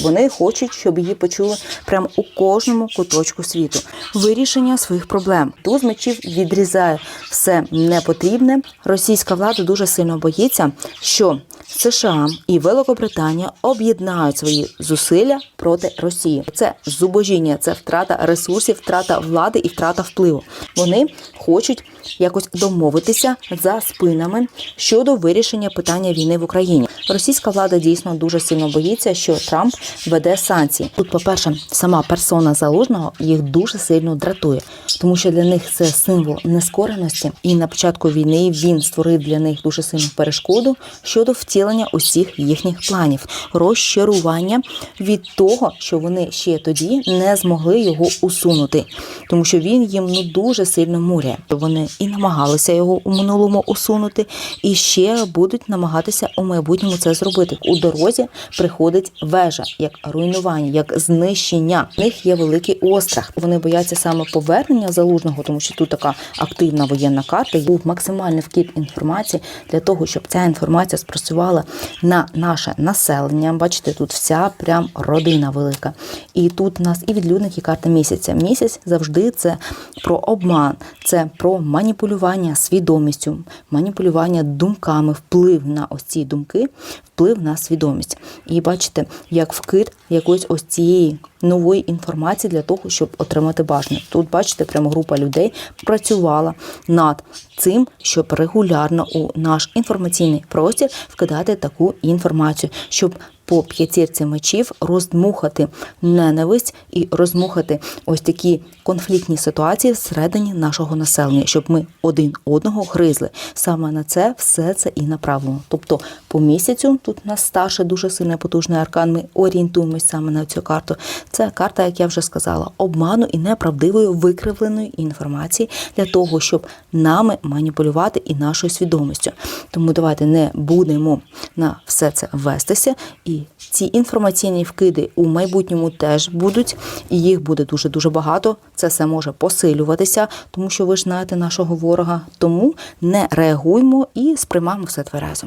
Вони хочуть, щоб її почули прямо у кожному куточку світу. Вирішення своїх проблем. Туз мечів відрізає все непотрібне. Російська влада дуже сильно боїться, що США і Великобританія об'єднають свої зусилля проти Росії. Це зубожіння, це втрата ресурсів, втрата влади і втрата впливу. Вони хочуть якось домовитися за спинами щодо вирішення питання війни в Україні. Російська влада дійсно дуже сильно боїться, що Трамп веде санкції. Тут, по-перше, сама персона залужного їх дуже сильно дратує, тому що для них це символ нескореності. І на початку війни він створив для них дуже сильну перешкоду щодо втілення усіх їхніх планів, розчарування від того, що вони ще тоді не змогли його усунути, тому що він їм ну дуже сильно муряє. Вони і намагалися його у минулому усунути, і ще будуть намагатися у майбутньому це зробити. У дорозі приходить вежа, як руйнування, як знищення. У них є великий острах. Вони бояться саме повернення залужного, тому що тут така активна воєнна карта. Був максимальний вкид інформації для того, щоб ця інформація спрацювала на наше населення. Бачите, тут вся прям родина велика. І тут у нас і відлюдник, і карта місяця. Місяць завжди це про обман, це про маніпулювання свідомістю, маніпулювання думками, вплив на ось ці думки, вплив на свідомість. І бачите, як вкид якоїсь ось цієї нової інформації для того, щоб отримати бажане. Тут бачите, прямо група людей працювала над цим, щоб регулярно у наш інформаційний простір вкидати таку інформацію, щоб по п'ятірці мечів роздмухати ненависть і розмухати ось такі конфліктні ситуації всередині нашого населення, щоб ми один одного гризли. Саме на це все це і направлено. Тобто по місяцю тут у нас старший дуже сильний потужний аркан. Ми орієнтуємось саме на цю карту. Це карта, як я вже сказала, обману і неправдивої викривленої інформації для того, щоб нами маніпулювати і нашою свідомістю. Тому давайте не будемо на все це вестися. І ці інформаційні вкиди у майбутньому теж будуть, і їх буде дуже дуже багато. Це все може посилюватися, тому що ви ж знаєте нашого ворога. Тому не реагуймо і сприймаємо все тверезо.